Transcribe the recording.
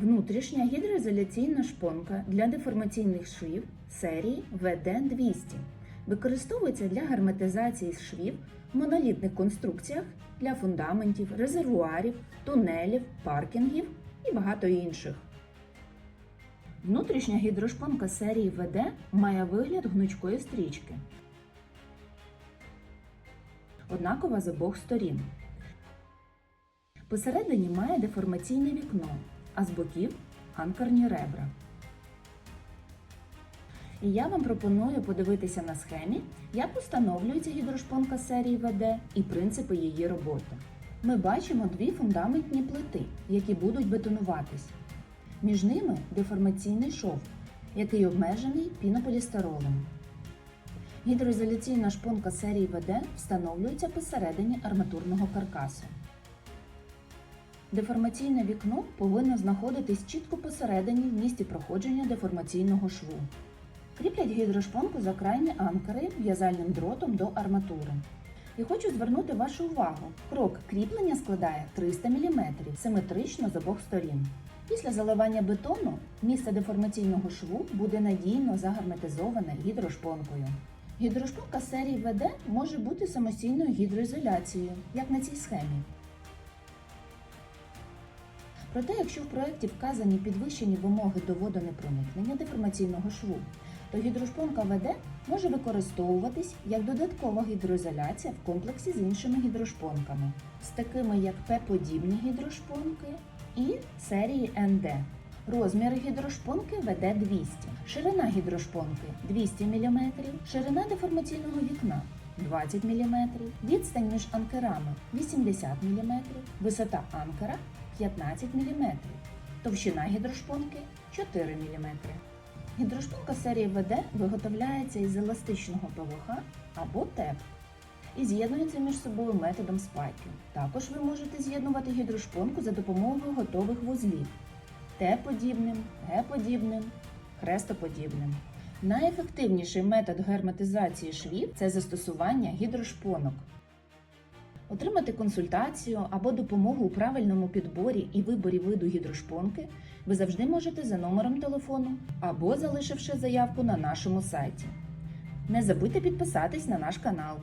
Внутрішня гідроізоляційна шпонка для деформаційних швів серії ВД-200 використовується для герметизації швів в монолітних конструкціях для фундаментів, резервуарів, тунелів, паркінгів і багато інших. Внутрішня гідрошпонка серії ВД має вигляд гнучкої стрічки. Однакова з обох сторін. Посередині має деформаційне вікно, а з боків анкерні ребра. І я вам пропоную подивитися на схемі, як установлюється гідрошпонка серії ВД і принципи її роботи. Ми бачимо дві фундаментні плити, які будуть бетонуватись. Між ними деформаційний шов, який обмежений пінополістиролом. Гідроізоляційна шпонка серії ВД встановлюється посередині арматурного каркасу. Деформаційне вікно повинно знаходитись чітко посередині в місці проходження деформаційного шву. Кріплять гідрошпонку за крайні анкери в'язальним дротом до арматури. І хочу звернути вашу увагу. Крок кріплення складає 300 мм, симетрично з обох сторін. Після заливання бетону місце деформаційного шву буде надійно загерметизоване гідрошпонкою. Гідрошпонка серії ВД може бути самостійною гідроізоляцією, як на цій схемі. Проте, якщо в проєкті вказані підвищені вимоги до водонепроникнення деформаційного шву, то гідрошпонка ВД може використовуватись як додаткова гідроізоляція в комплексі з іншими гідрошпонками, з такими як П-подібні гідрошпонки і серії НД. Розміри гідрошпонки ВД 200, ширина гідрошпонки 200 мм, ширина деформаційного вікна 20 мм, відстань між анкерами 80 мм, висота анкера 15 мм, товщина гідрошпонки 4 мм. Гідрошпонка серії ВД виготовляється із еластичного ПВХ або ТЕП і з'єднується між собою методом спайки. Також ви можете з'єднувати гідрошпонку за допомогою готових вузлів Т-подібним, Г-подібним, хрестоподібним. Найефективніший метод герметизації швів це застосування гідрошпонок. Отримати консультацію або допомогу у правильному підборі і виборі виду гідрошпонки ви завжди можете за номером телефону або залишивши заявку на нашому сайті. Не забудьте підписатись на наш канал.